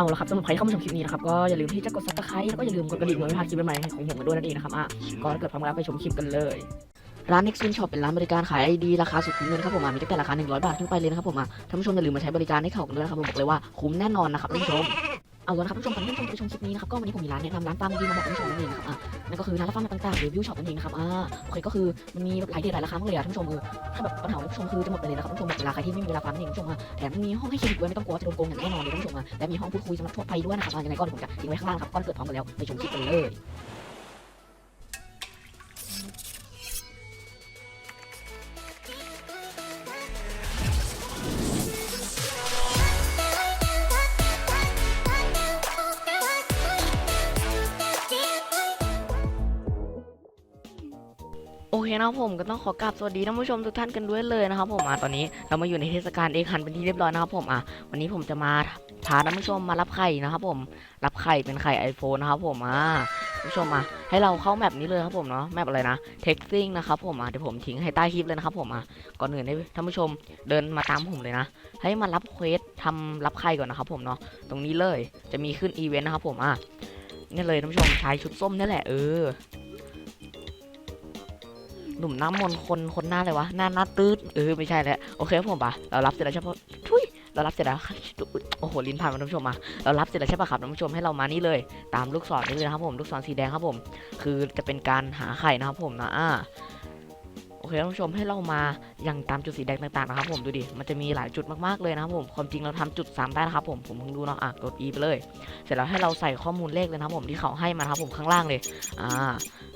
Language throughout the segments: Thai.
เอาละครับสำหรับใครที่เข้ามาชมคลิปนี้นะครับก็อย่าลืมที่จะกดซับสไครต์แล้วก็อย่าลืมกดกระดิ่งเพื่อไม่พลาดคลิปใหม่ๆของผมกันด้วยนั่นเองนะครับอะก็ถ้าเกิดพร้อมแล้วไปชมคลิปกันเลยร้าน Next Win Shop เป็นร้านบริการขายไอดีราคาสุดคุ้มเลยนะครับผมอะมีตั้งแต่ราคา 100 บาทขึ้นไปเลยนะครับผมอะท่านผู้ชมอย่าลืมมาใช้บริการให้เขากันด้วยนะครับผมบอกเลยว่าคุ้มแน่นอนนะครับท่านผู้ชม เอาละครับท่านผู้ชมก่อนที่ท่านผู้ชมชมคลิปนี้นะครับก็วันนี้ผมมีร้านแนะนำร้านฟาร์มดีมาบอกท่านผู้ชมนั่นเองนะครับอะนั่นก็คือร้านรับฟาร์มต่างๆรีวิวช็อปนั่นเองนะครับอ่าโอเคก็คือมันมีหลายเดทหลายราคามากเลยอะท่านผู้ชมเออถ้าแบบปัญหาของท่านผู้ชมคือจะหมดไปเลยนะครับท่านผู้ชมหมดเวลาใครที่ไม่มีเวลาฟาร์มนั่นเองท่านผู้ชมอะแถมมีห้องให้เครดิตด้วยไม่ต้องกลัวจะโดนโกงอย่างแน่นอนเลยท่านผู้ชมอะและมีห้องพูดคุยสำหรับทั่วไปด้วยนะครับอะยังไงก็เดี๋ยวผมจะทิ้งไว้ข้างล่างครับก็ถ้าเกิดพร้อมกันแล้วไปชมคลิปกันเลย โอเคนะครับผมก็ต้องขอกราบสวัสดีท่านผู้ชมทุกท่านกันด้วยเลยนะครับผมอะตอนนี้เรามาอยู่ในเทศกาลเอกหันเป็นที่เรียบร้อยนะครับผมอะวันนี้ผมจะมาพาท่านผู้ชมมารับไข่นะครับผมรับไข่เป็นไข่ iPhone นะครับผมอะผู้ชมอะให้เราเข้าแมปนี้เลยครับผมเนาะแมปอะไรนะ Texting นะครับผมอะเดี๋ยวผมทิ้งให้ใต้คลิปเลยนะครับผมอะก่อนอื่นให้ท่านผู้ชมเดินมาตามผมเลยนะ ให้มารับเควสทำรับไข่ก่อนนะครับผมเนาะตรงนี้เลยจะมีขึ้นอีเวนต์นะครับผมอะนี่เลยท่านผู้ชมชายชุดส้มนี่แหละเออ หนุ่มน้ำมนต์คนคนหน้าเลยวะหน้าหน้าตืดเออไม่ใช่แล้วโอเคผมปะเรารับเสร็จแล้วใช่ปะทุยเรารับเสร็จแล้วโอ้โหลิ้นผ่านมาท่านผู้ชมมาเรารับเสร็จแล้วใช่ปะครับท่านผู้ชมให้เรามานี่เลย ตามลูกศรนี่เลยนะครับผมลูกศรสีแดงครับผม คือจะเป็นการหาไข่นะครับผมนะอ่าโอเคท่านผู้ชมให้เรามาอย่างตามจุดสีแดงต่างๆนะครับผมดูดิมันจะมีหลายจุดมากๆเลยนะครับผมความจริงเราทำจุดซ้ำได้นะครับผมผมเพิ่งดูเนาะอะกด E ไปเลย เสร็จแล้วให้เราใส่ข้อมูลเลขเลยนะครับผมที่เขาให้มานะครับผมข้างล่างเลยอ่า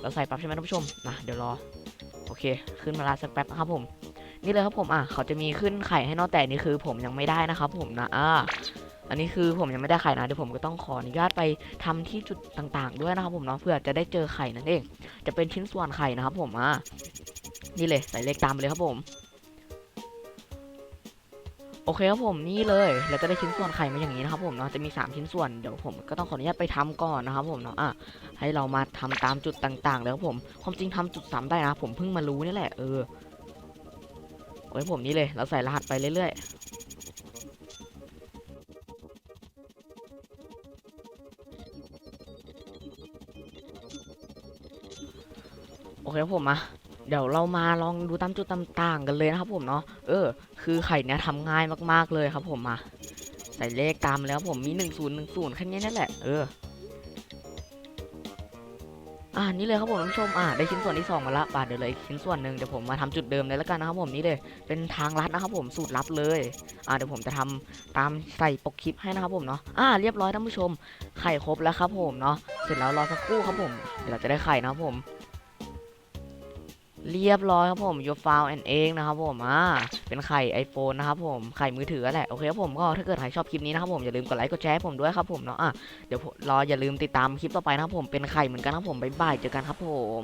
เราใส่ปั๊บใช่ไหมท่านผู้ชมนะเดี๋ยวรอ อเค ขึ้นมาลาสักแป๊บนะครับผม นี่เลยครับผมอะเขาจะมีขึ้นไข่ให้นอกแต่นี่คือผมยังไม่ได้นะครับ ผมนะอ่าอันนี้คือผมยังไม่ได้ไข่นะเดี๋ยวผมก็ต้องขออนุญาตไปทำที่จุดต่างๆ ด้วยนะครับผมเนาะเพื่อจะได้เจอไข่นั่นเอง จะเป็นชิ้นส่วนไข่นะครับผมอ่านี่เลยใส่เลขตามไปเลยครับผม โอเคครับผมนี่เลยแล้วก็ได้ชิ้นส่วนไข่มาอย่างนี้นะครับผมเนาะจะมี 3 ชิ้นส่วนเดี๋ยวผมก็ต้องขออนุญาตไปทำก่อนนะครับผมเนาะอะให้เรามาทำตามจุดต่างๆเลยครับผมความจริงทำจุดซ้ำได้นะผมเพิ่งมารู้นี่แหละเออโอ้ยผมนี่เลย เราใส่รหัสไปเรื่อยๆโอเคครับผมอะ เดี๋ยวเรามาลองดูตามจุดต่างๆกันเลยนะครับผมเนาะ เออ คือไข่เนี้ยทำง่ายมากๆเลยครับผมมาใส่เลขตามแล้วผมมีหนึ่งศูนย์หนึ่งศูนย์แค่นี้นั่นแหละ เออ อ่านี่เลยครับผมท่านผู้ชม อ่าได้ชิ้นส่วนที่สองมาละบาทเดี๋ยวเลยชิ้นส่วนหนึ่งเดี๋ยวผมมาทำจุดเดิมเลยแล้วกันนะครับผมนี่เลย เป็นทางลัดนะครับผมสูตรลับเลย อ่าเดี๋ยวผมจะทำตามใส่ปกคลิปให้นะครับผมเนาะ อ่าเรียบร้อยท่านผู้ชม ไข่ครบแล้วครับผมเนาะ เสร็จแล้วรอสักครู่ครับผม เดี๋ยวเราจะได้ไข่นะครับผม เรียบร้อยครับผม your file and เองนะครับผมอ่าเป็นไข่ iPhone นะครับผมไข่มือถือแหละโอเคครับผมก็ถ้าเกิดใครชอบคลิปนี้นะครับผมอย่าลืมกดไลค์กดแชร์ให้ผมด้วยครับผมเนาะอะเดี๋ยวรออย่าลืมติดตามคลิปต่อไปนะครับผมเป็นไข่เหมือนกันนะครับผมบ๊ายบายเจอกันครับผม